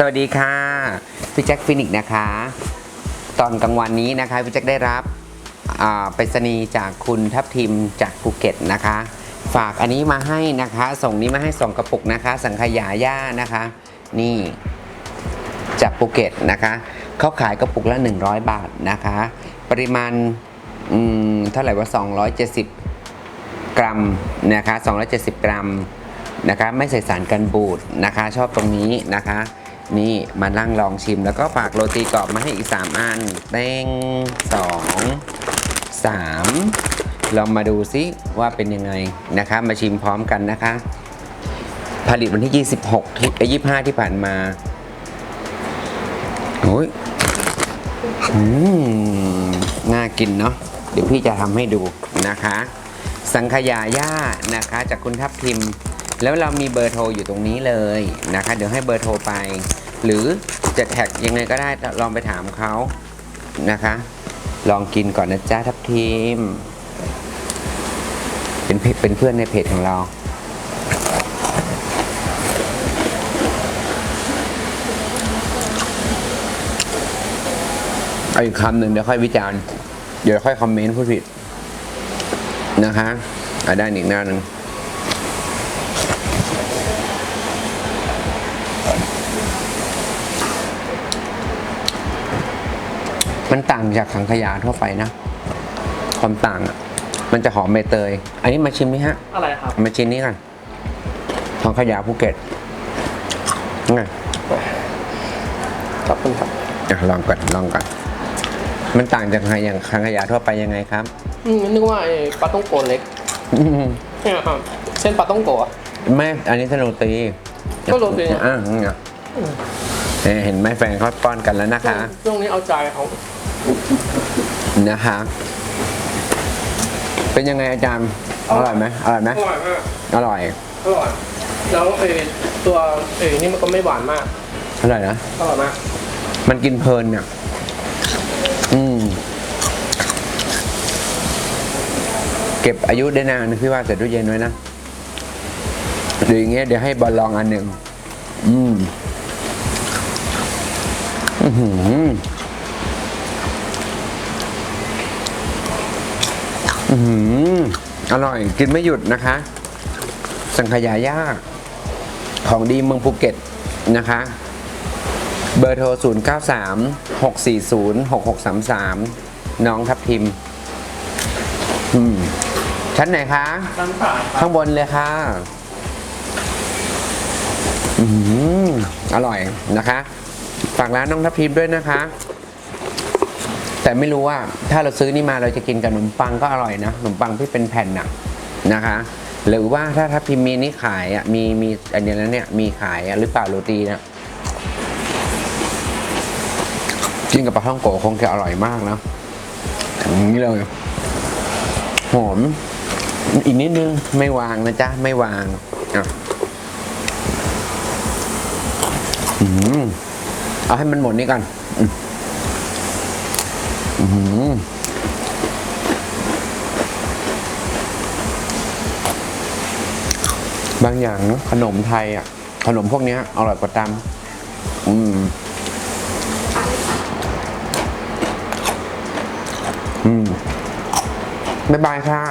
สวัสดีค่ะพี่แจ็คฟินิกส์นะคะ ตอนกลางวันนี้นะคะพี่แจ็คได้รับไปรษณีย์จากคุณทัพทิมจากภูเก็ตนะคะ ฝากอันนี้มาให้นะคะ ส่งนี้มาให้สองกระปุกนะคะ สังขยาย่านะคะ นี่จากภูเก็ตนะคะเขาขายกระปุกละ 100 บาทนะคะ ปริมาณเท่าไหร่ว่า 270 กรัมนะคะ 270 กรัมนะคะ ไม่ใส่สารกันบูดนะคะ ชอบตรงนี้นะคะ นี่มานั่งลองชิมแล้วก็ฝากโรตีกรอบมาให้อีก 3 อันเต้ง2 3 ลองมาดูซิว่าเป็นยังไงนะคะ มาชิมพร้อมกันนะคะ ผลิตวันที่ 26ที่25 ที่ผ่านมาโอ้ยอืมน่ากินเนาะเดี๋ยวพี่จะทำให้ดูนะคะ สังขยาย่านะคะ จากคุณทัพทิม แล้วเรามีเบอร์โทรอยู่ตรงนี้เลยนะคะ เดี๋ยวให้เบอร์โทรไป หรือจะแท็กยังไงก็ได้ลองไปถามเขานะคะ ลองกินก่อนนะจ๊ะทัพทิมเป็นเป็นเพื่อนในเพจของเราเอาอีกคำหนึ่งเดี๋ยวค่อยวิจารณ์ เดี๋ยวค่อยคอมเมนต์พูดผิดนะคะอะได้อีกหน้าหนึ่ง มันต่างจากสังขยาทั่วไปนะ ความต่างอะ มันจะหอมใบเตย อันนี้มาชิมนี่ฮะ อะไรครับ มาชิมนี้กันสังขยาภูเก็ตไงขอบคุณครับอะลองก่อนลองก่อนมันต่างจากสังขยาสังขยาทั่วไปยังไงครับ อืมนึกว่าไอ้ปลาต้องโกะเล็กอืมเนี่ยครับเส้นปลาต้องโกะอะไม่อันนี้สโรตีก็โรตีเนี่ยอะเนี่ยเห็นไหมแฟนเขาป้อนกันแล้วนะคะ ช่วงนี้เอาใจเขา นะคะเป็นยังไงอาจารย์ อร่อยไหมอร่อยไหมอร่อยมากอร่อย อร่อย แล้วไอ้ตัวไอ้นี่มันก็ไม่หวานมาก อร่อยนะ อร่อยมาก มันกินเพลินเนี่ย อืม เก็บอายุได้นานพี่ว่าใส่ตู้เย็นไว้นะหรืออย่างเงี้ยเดี๋ยวให้บอลลองอันหนึ่ง อืม อือ ออือหืออร่อยกินไม่หยุดนะคะ สังขยาย่าของดีเมืองภูเก็ตนะคะ เบอร์โทร 0 9 3 6 4 0 6 6 3 3 น้องทับทิม อืม ชั้นไหนคะร้านขายครับข้างบนเลยค่ะ อืมอร่อยนะคะ ฝากร้านน้องทับทิมด้วยนะคะ แต่ไม่รู้ว่าถ้าเราซื้อนี่มาเราจะกินกับขนมปังก็อร่อยนะขนมปังที่เป็นแผ่นน่ะนะคะ หรือว่าถ้าทับทิมมีนี่ขายอะมีมีอันนี้แล้วเนี่ยมีขายอะหรือเปล่าโรตีเนี่ยกินกับปลาท่องโกะคงจะอร่อยมากนะนี้เลยหอมอีกนิดนึงไม่วางนะจ๊ะ ไม่วางอะอืมเอาให้มันหมดนี่ก่อนอ บางอย่างขนมไทยอะ ขนมพวกนี้อร่อยกว่าตำอืมอืมบ๊ายบายค่ะ